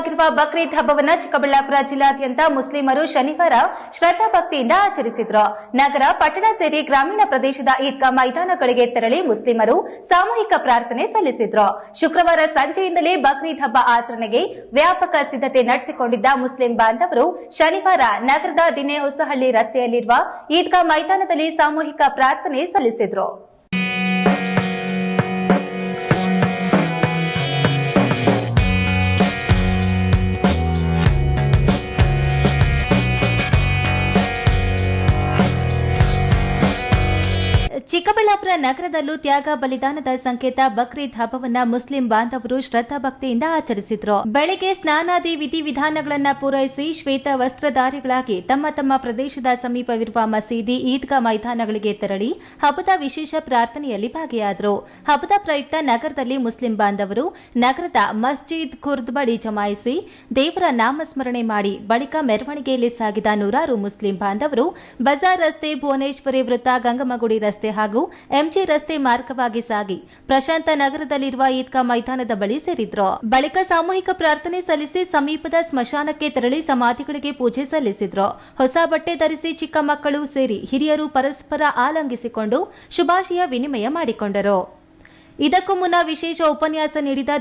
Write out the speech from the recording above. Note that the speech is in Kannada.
ಪವಿತ್ರವಾಗಿರುವ ಬಕ್ರೀದ್ ಹಬ್ಬವನ್ನು ಚಿಕ್ಕಬಳ್ಳಾಪುರ ಜಿಲ್ಲಾದ್ಯಂತ ಮುಸ್ಲಿಮರು ಶನಿವಾರ ಶ್ರದ್ಧಾ ಭಕ್ತಿಯಿಂದ ಆಚರಿಸಿದ್ರು. ನಗರ, ಪಟ್ಟಣ ಸೇರಿ ಗ್ರಾಮೀಣ ಪ್ರದೇಶದ ಈದ್ಗಾ ಮೈದಾನಗಳಿಗೆ ತೆರಳಿ ಮುಸ್ಲಿಮರು ಸಾಮೂಹಿಕ ಪ್ರಾರ್ಥನೆ ಸಲ್ಲಿಸಿದ್ರು. ಶುಕ್ರವಾರ ಸಂಜೆಯಿಂದಲೇ ಬಕ್ರೀದ್ ಹಬ್ಬ ಆಚರಣೆಗೆ ವ್ಯಾಪಕ ಸಿದ್ಧತೆ ನಡೆಸಿಕೊಂಡಿದ್ದ ಮುಸ್ಲಿಂ ಬಾಂಧವರು ಶನಿವಾರ ನಗರದ ದಿನೇ ಹೊಸಹಳ್ಳಿ ರಸ್ತೆಯಲ್ಲಿರುವ ಈದ್ಗಾ ಮೈದಾನದಲ್ಲಿ ಸಾಮೂಹಿಕ ಪ್ರಾರ್ಥನೆ ಸಲ್ಲಿಸಿದ್ರು. ಚಿಕ್ಕಬಳ್ಳಾಪುರ ನಗರದಲ್ಲೂ ತ್ಯಾಗ ಬಲಿದಾನದ ಸಂಕೇತ ಬಕ್ರೀದ್ ಹಬ್ಬವನ್ನ ಮುಸ್ಲಿಂ ಬಾಂಧವರು ಶ್ರದ್ಧಾ ಭಕ್ತಿಯಿಂದ ಆಚರಿಸಿದ್ರು. ಬೆಳಗ್ಗೆ ಸ್ನಾನಾದಿ ವಿಧಿವಿಧಾನಗಳನ್ನ ಪೂರೈಸಿ ಶ್ವೇತ ವಸ್ತ್ರಧಾರಿಗಳಾಗಿ ತಮ್ಮ ತಮ್ಮ ಪ್ರದೇಶದ ಸಮೀಪವಿರುವ ಮಸೀದಿ ಈದ್ಗಾ ಮೈದಾನಗಳಿಗೆ ತೆರಳಿ ಹಬ್ಬದ ವಿಶೇಷ ಪ್ರಾರ್ಥನೆಯಲ್ಲಿ ಭಾಗಿಯಾದರು. ಹಬ್ಬದ ಪ್ರಯುಕ್ತ ನಗರದಲ್ಲಿ ಮುಸ್ಲಿಂ ಬಾಂಧವರು ನಗರದ ಮಸ್ಜಿದ್ ಖುರ್ದ್ ಬಳಿ ಜಮಾಯಿಸಿ ದೇವರ ನಾಮಸ್ಮರಣೆ ಮಾಡಿ ಬಳಿಕ ಮೆರವಣಿಗೆಯಲ್ಲಿ ಸಾಗಿದ ನೂರಾರು ಮುಸ್ಲಿಂ ಬಾಂಧವರು ಬಜಾರ್ ರಸ್ತೆ ಭುವನೇಶ್ವರಿ ವೃತ್ತ ಗಂಗಮಗುಡಿ ರಸ್ತೆ ಹಾಗೂ ಎಂಜಿ ರಸ್ತೆ ಮಾರ್ಗವಾಗಿ ಸಾಗಿ ಪ್ರಶಾಂತ ನಗರದಲ್ಲಿರುವ ಈದ್ಗಾ ಮೈದಾನದ ಬಳಿ ಸೇರಿದ್ರು. ಬಳಿಕ ಸಾಮೂಹಿಕ ಪ್ರಾರ್ಥನೆ ಸಲ್ಲಿಸಿ ಸಮೀಪದ ಸ್ಮಶಾನಕ್ಕೆ ತೆರಳಿ ಸಮಾಧಿಗಳಿಗೆ ಪೂಜೆ ಸಲ್ಲಿಸಿದ್ರು. ಹೊಸ ಬಟ್ಟೆ ಧರಿಸಿ ಚಿಕ್ಕ ಮಕ್ಕಳು ಸೇರಿ ಹಿರಿಯರು ಪರಸ್ಪರ ಆಲಂಗಿಸಿಕೊಂಡು ಶುಭಾಶಯ ವಿನಿಮಯ ಮಾಡಿಕೊಂಡರು. ಇದಕ್ಕೂ ಮುನ್ನ ವಿಶೇಷ ಉಪನ್ಯಾಸ ನೀಡಿದ